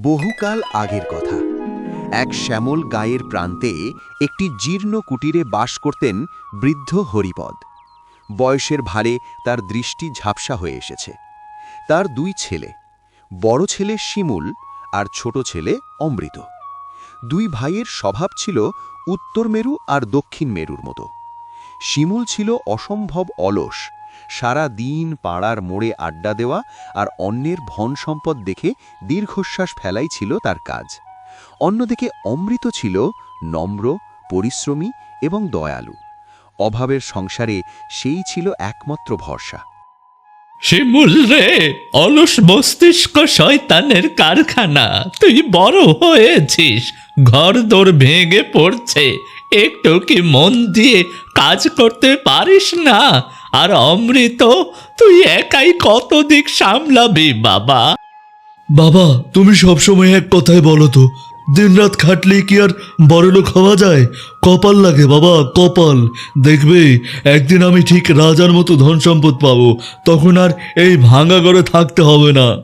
বহুকাল আগের কথা। এক শ্যামল গায়ের প্রান্তে একটি জীর্ণ কুটিরে বাস করতেন বৃদ্ধ হরিপদ। বয়সের ভারে তার দৃষ্টি ঝাপসা হয়ে এসেছে। তার দুই ছেলে, বড় ছেলে শিমুল আর ছোট ছেলে অমৃত। দুই ভাইয়ের স্বভাব ছিল উত্তর মেরু আর দক্ষিণ মেরুর মতো। শিমুল ছিল অসম্ভব অলস সারা দিন পাড়ার মোড়ে আড্ডা দেওয়া আর অন্যের ভন সম্পদ দেখে দীর্ঘশ্বাস ফেলাই ছিল তার কাজ। অন্যদিকে অমৃত ছিল নম্র, পরিশ্রমী এবং দয়ালু। অভাবের সংসারে সেই ছিল একমাত্র ভরসা। রে, অলস মস্তিষ্ক শয়তানের কারখানা। তুই বড় হয়েছিস ঘর দোর ভেঙে পড়ছে। একটু কি মন দিয়ে কাজ করতে পারিস না? আর অমৃত তুই একাই কত দিক সামলাবি বাবা? বাবা তুমি সবসময় এক কথাই বলো তো দিনরাত খাটলে কি আর বড়লোক হওয়া যায়? কপাল লাগে বাবা কপাল। দেখবে একদিন আমি ঠিক রাজার মতো ধন সম্পদ পাবো তখন আর এই ভাঙা ঘরে থাকতে হবে না।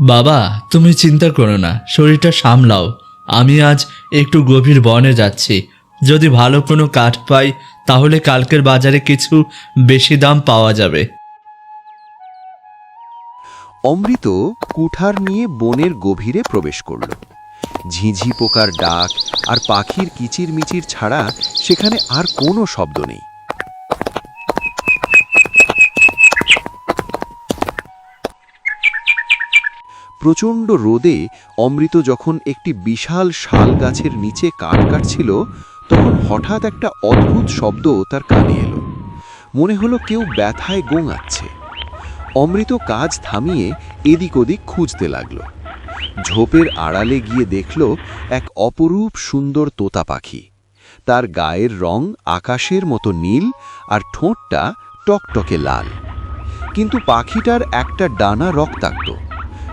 বাবা তুমি চিন্তা করো না শরীরটা সামলাও। আমি আজ একটু গভীর বনে যাচ্ছি। যদি ভালো কোনো কাঠ পাই তাহলে কালকের বাজারে কিছু বেশি দাম পাওয়া যাবে। অমৃত কুঠার নিয়ে বনের গভীরে প্রবেশ করল। ঝিঝি পোকার ডাক আর পাখির কিচিরমিচির ছাড়া সেখানে আর কোনো শব্দ নেই। প্রচণ্ড রোদে অমৃত যখন একটি বিশাল শাল গাছের নিচে কাঠ কাটছিল তখন হঠাৎ একটা অদ্ভুত শব্দ তার কানে এলো। মনে হলো কেউ ব্যথায় গোঙাচ্ছে। অমৃত কাজ থামিয়ে এদিক ওদিক খুঁজতে লাগল। ঝোপের আড়ালে গিয়ে দেখল এক অপরূপ সুন্দর তোতা পাখি। তার গায়ের রং আকাশের মতো নীল আর ঠোঁটটা টকটকে লাল। কিন্তু পাখিটার একটা ডানা রক্তাক্ত।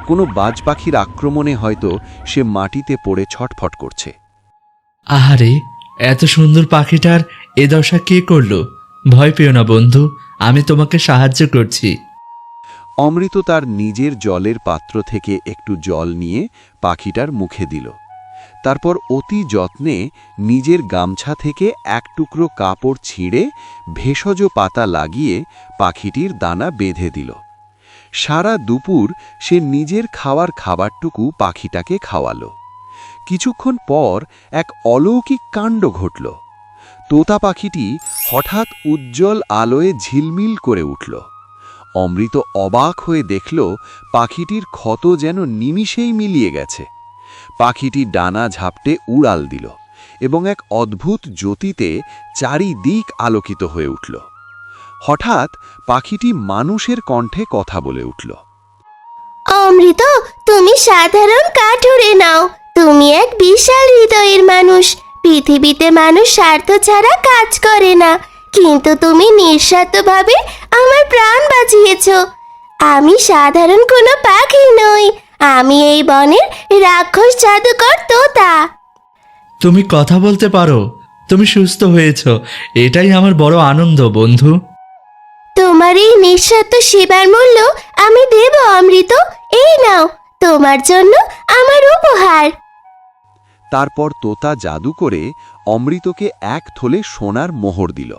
কোনো বাজ পাখির আক্রমণে হয়তো সে মাটিতে পড়ে ছটফট করছে। আহারে এত সুন্দর পাখিটার এ দশা কে করল? ভয় পেও না, বন্ধু, আমি তোমাকে সাহায্য করছি। অমৃত তার নিজের জলের পাত্র থেকে একটু জল নিয়ে পাখিটার মুখে দিল। তারপর অতি যত্নে নিজের গামছা থেকে এক টুকরো কাপড় ছিঁড়ে ভেষজ পাতা লাগিয়ে পাখিটির দানা বেঁধে দিল। সারা দুপুর সে নিজের খাওয়ার খাবারটুকু পাখিটাকে খাওয়ালো। কিছুক্ষণ পর এক অলৌকিক কাণ্ড ঘটল। তোতা পাখিটি হঠাৎ উজ্জ্বল আলোয় ঝিলমিল করে উঠল। অমৃত অবাক হয়ে দেখল পাখিটির ক্ষত যেন নিমিষেই মিলিয়ে গেছে। পাখিটি ডানা ঝাপটে উড়াল দিল এবং এক অদ্ভুত জ্যোতিতে চারিদিক আলোকিত হয়ে উঠল। হঠাৎ পাখিটি মানুষের কণ্ঠে কথা বলে উঠল। অমৃত, তুমি সাধারণ কাঠুরে নাও। তুমি এক বিশাল হৃদয়ের মানুষ। পৃথিবীতে মানুষ স্বার্থ ছাড়া কাজ করে না। কিন্তু তুমি নিঃস্বার্থভাবে আমার প্রাণ বাঁচিয়েছ আমি সাধারণ কোনো পাখি নই। আমি এই বনের রাক্ষস জাদুকর তোতা। তুমি কথা বলতে পারো। তুমি সুস্থ হয়েছ। এটাই আমার বড় আনন্দ বন্ধু। তোমার এই নিঃস্বার্থ সেবার মূল্য আমি দেব অমৃত। এই নাও তোমার জন্য আমার উপহার। তারপর তোতা জাদু করে অমৃতকে এক থলে সোনার মোহর দিল।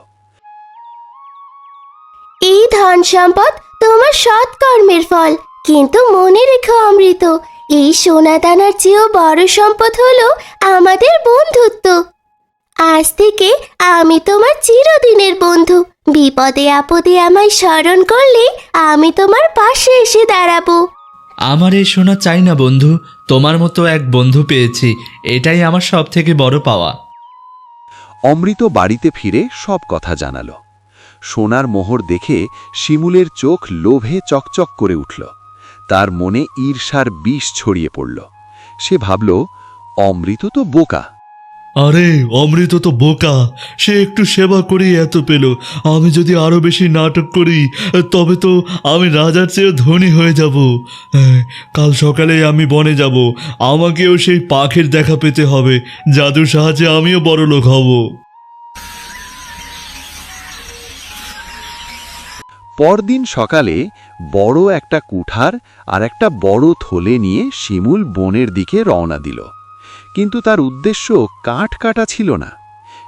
এই ধন সম্পদ তোমার সৎকর্মের ফল কিন্তু মনে রেখো অমৃত এই সোনা দানার চেয়েও বড় সম্পদ হলো আমাদের বন্ধুত্ব। আজ থেকে আমি তোমার চিরদিনের বন্ধু বিপদে আপদে আমায় স্মরণ করলে আমি তোমার পাশে এসে দাঁড়াবো। আমার এই শোনা চাই না বন্ধু তোমার মতো এক বন্ধু পেয়েছি, এটাই আমার সব থেকে বড় পাওয়া। অমৃত বাড়িতে ফিরে সব কথা জানাল। সোনার মোহর দেখে শিমুলের চোখ লোভে চকচক করে উঠল। তার মনে ঈর্ষার বিষ ছড়িয়ে পড়ল। সে ভাবল, অমৃত তো বোকা। আরে অমৃত তো বোকা। সে একটু সেবা করেই এত পেল। আমি যদি আরও বেশি নাটক করি তবে তো আমি রাজার চেয়ে ধনী হয়ে যাব। হ্যাঁ, কাল সকালে আমি বনে যাব। আমাকেও সেই পাখির দেখা পেতে হবে। জাদুর সাহায্যে আমিও বড় লোক হব। পরদিন সকালে বড় একটা কুঠার আর একটা বড় থলে নিয়ে শিমুল বনের দিকে রওনা দিল। কিন্তু তার উদ্দেশ্য কাঠ কাটা ছিল না।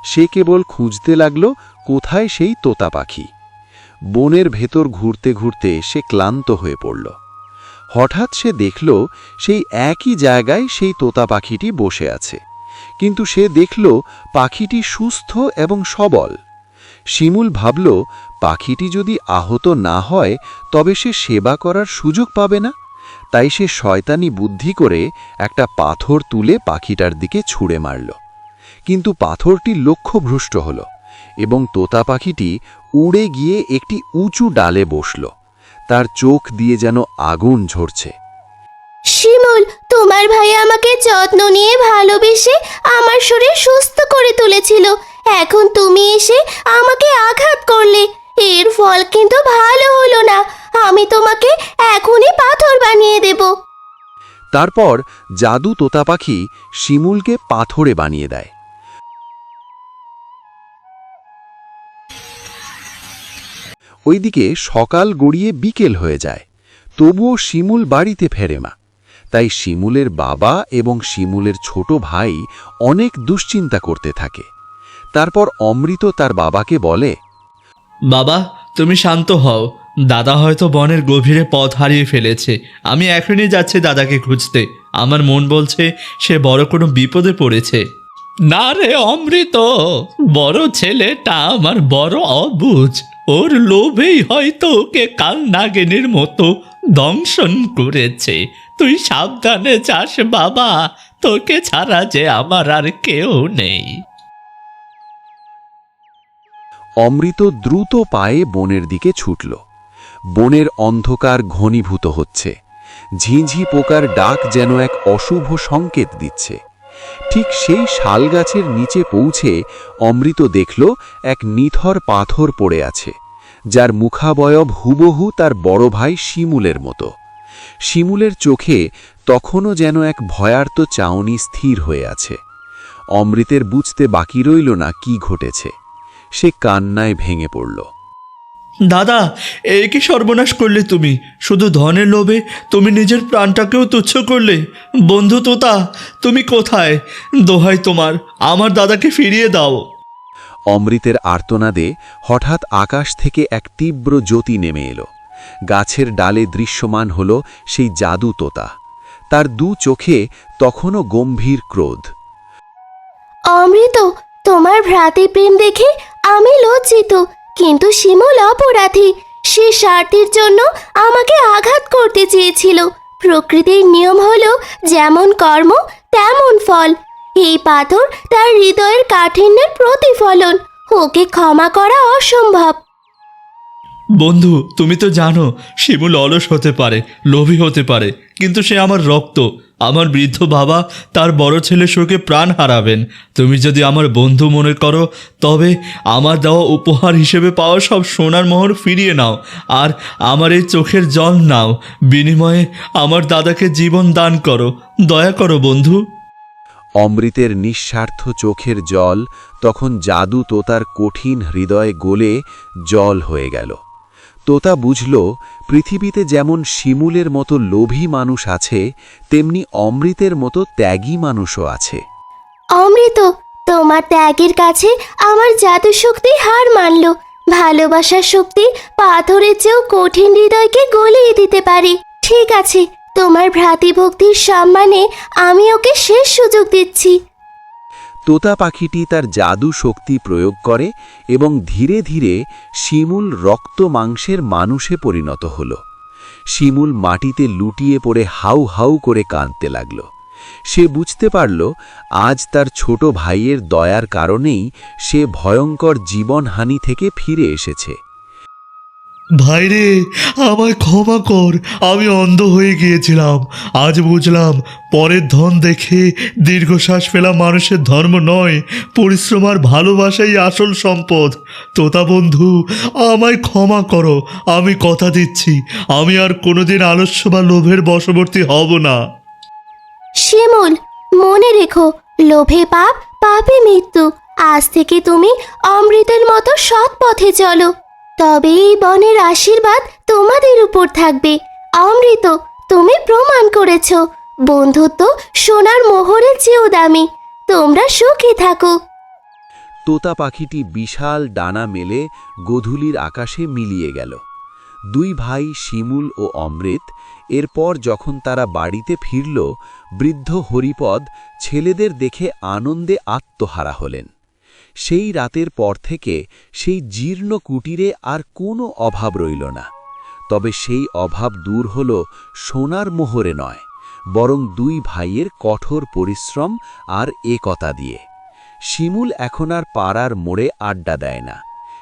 সে কেবল খুঁজতে লাগল কোথায় সেই তোতা পাখি। বনের ভেতর ঘুরতে ঘুরতে সে ক্লান্ত হয়ে পড়ল। হঠাৎ সে দেখল সেই একই জায়গায় সেই তোতা পাখিটি বসে আছে। কিন্তু সে দেখল পাখিটি সুস্থ এবং সবল। শিমুল ভাবল, পাখিটি যদি আহত না হয়, তবে সে সেবা করার সুযোগ পাবে না? তাই সে শয়তানি বুদ্ধি করে একটা পাথর তুলে পাখিটার দিকে ছুঁড়ে মারল। কিন্তু পাথরটি লক্ষ্যভ্রষ্ট হল এবং তোতা পাখিটি উড়ে গিয়ে একটি উঁচু ডালে বসল। তার চোখ দিয়ে যেন আগুন ঝরছে। শিমুল, তোমার ভাই আমাকে যত্ন নিয়ে ভালোবেসে আমার শরীর সুস্থ করে তুলেছিল। এখন তুমি এসে আমাকে আঘাত করলে। এর ফল কিন্তু ভালো হলো না। আমি তোমাকে এখনই পাথর বানিয়ে দেব। তারপর জাদু তোতা পাখি শিমুলকে পাথরে বানিয়ে দেয়। ওইদিকে সকাল গড়িয়ে বিকেল হয়ে যায় তবুও শিমুল বাড়িতে ফেরে মা তাই শিমুলের বাবা এবং শিমুলের ছোট ভাই অনেক দুশ্চিন্তা করতে থাকে। তারপর অমৃত তার বাবাকে বলে বাবা তুমি শান্ত হও। দাদা হয়তো বনের গভীরে পথ হারিয়ে ফেলেছে। আমি এখনই যাচ্ছি দাদাকে খুঁজতে। আমার মন বলছে, সে বড় কোনো বিপদে পড়েছে। না রে অমৃত, বড় ছেলেটা আমার বড় অবুঝ ওর লোভেই হয়তো ওকে কাল নাগিনীর মতো দংশন করেছে। তুই সাবধানে যাস বাবা, তোকে ছাড়া যে আমার আর কেউ নেই। অমৃত দ্রুত পায়ে বনের দিকে ছুটল। বনের অন্ধকার ঘনীভূত হচ্ছে। ঝিঁঝি পোকার ডাক যেন এক অশুভ সংকেত দিচ্ছে। ঠিক সেই শালগাছের নিচে পৌঁছে অমৃত দেখল এক নিথর পাথর পড়ে আছে, যার মুখাবয়ব হুবহু তার বড় ভাই শিমুলের মতো। শিমুলের চোখে তখনও যেন এক ভয়ার্ত চাউনি স্থির হয়ে আছে। অমৃতের বুঝতে বাকি রইল না কি ঘটেছে। সে কান্নায় ভেঙে পড়ল। দাদা এই কি সর্বনাশ করলে তুমি? শুধু ধনের লোভে তুমি নিজের প্রাণটাকেও তুচ্ছ করলে? বন্ধু তোতা তুমি কোথায়? দোহাই তোমার আমার দাদাকে ফিরিয়ে দাও। অমৃতের আর্তনাদে হঠাৎ আকাশ থেকে এক তীব্র জ্যোতি নেমে এলো। গাছের ডালে দৃশ্যমান হল সেই জাদু তোতা। তার দু চোখে তখনও গম্ভীর ক্রোধ। অমৃত তোমার ভ্রাতৃ প্রেম দেখে আমি লজ্জিত। কিন্তু শিমুল অপরাধী। সে স্বার্থের জন্য আমাকে আঘাত করতে চেয়েছিল। প্রকৃতির নিয়ম হলো যেমন কর্ম, তেমন ফল। এই পাথর তার হৃদয়ের কাঠিন্যের প্রতিফলন। ওকে ক্ষমা করা অসম্ভব। বন্ধু, তুমি তো জানো, শিমুল অলস হতে পারে, লোভী হতে পারে, কিন্তু সে আমার রক্ত। আমার বৃদ্ধ বাবা তার বড় ছেলে শোকে প্রাণ হারাবেন। তুমি যদি আমার বন্ধু মনে করো, তবে আমার দেওয়া উপহার হিসেবে পাওয়া সব সোনার মোহর ফিরিয়ে নাও আর আমার এই চোখের জল নাও। বিনিময়ে আমার দাদাকে জীবন দান করো। দয়া করো, বন্ধু। অমৃতের নিঃস্বার্থ চোখের জল তখন জাদু তোতার কঠিন হৃদয়ে গলে জল হয়ে গেল। তোতা বুঝল পৃথিবীতে যেমন শিমুলের মতো লোভী মানুষ আছে, তেমনি অমৃতের মতো ত্যাগী মানুষও আছে। অমৃত, তোমার ত্যাগের কাছে আমার জাদু শক্তি হার মানল। ভালোবাসার শক্তি পাথরের চেয়েও কঠিন হৃদয়কে গলিয়ে দিতে পারে। ঠিক আছে, তোমার ভ্রাতৃভক্তির সম্মানে আমি ওকে শেষ সুযোগ দিচ্ছি। তোতা পাখিটি তার জাদু শক্তি প্রয়োগ করে এবং ধীরে ধীরে শিমুল রক্ত মাংসের মানুষে পরিণত হল। শিমুল মাটিতে লুটিয়ে পড়ে হাউ হাউ করে কাঁদতে লাগল। সে বুঝতে পারল, আজ তার ছোট ভাইয়ের দয়ার কারণেই সে ভয়ঙ্কর জীবনহানি থেকে ফিরে এসেছে। ভাইরে, আমায় ক্ষমা কর, আমি অন্ধ হয়ে গিয়েছিলাম। আজ বুঝলাম, পরের ধন দেখে দীর্ঘশ্বাস ফেলা মানুষের ধর্ম নয়, পরিশ্রম আর ভালোবাসাই আসল সম্পদ। তোতা বন্ধু, আমায় ক্ষমা করো, আমি কথা দিচ্ছি, আমি আর কোনোদিন আলস্য বা লোভের বশবর্তী হব না। শিমুল, মনে রেখো, লোভে পাপ, পাপে মৃত্যু। আজ থেকে তুমি অমৃতের মতো সৎ পথে চলো। তবে এই বনের আশীর্বাদ তোমাদের উপর থাকবে। অমৃত, তুমি প্রমাণ করেছ। বন্ধুত্ব সোনার মোহরের চেয়েও দামি। তোমরা সুখী থাকো। তোতা পাখিটি বিশাল ডানা মেলে গধূলির আকাশে মিলিয়ে গেল। দুই ভাই শিমুল ও অমৃত এরপর যখন তারা বাড়িতে ফিরল, বৃদ্ধ হরিপদ ছেলেদের দেখে আনন্দে আত্মহারা হলেন। সেই রাতের পর থেকে সেই জীর্ণ কুটিরে আর কোনো অভাব রইল না। তবে সেই অভাব দূর হল সোনার মোহরে নয়, বরং দুই ভাইয়ের কঠোর পরিশ্রম আর একতা দিয়ে। শিমুল এখন আর পাড়ার মোড়ে আড্ডা দেয় না।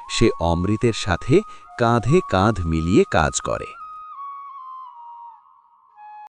সে অমৃতের সাথে কাঁধে কাঁধ মিলিয়ে কাজ করে।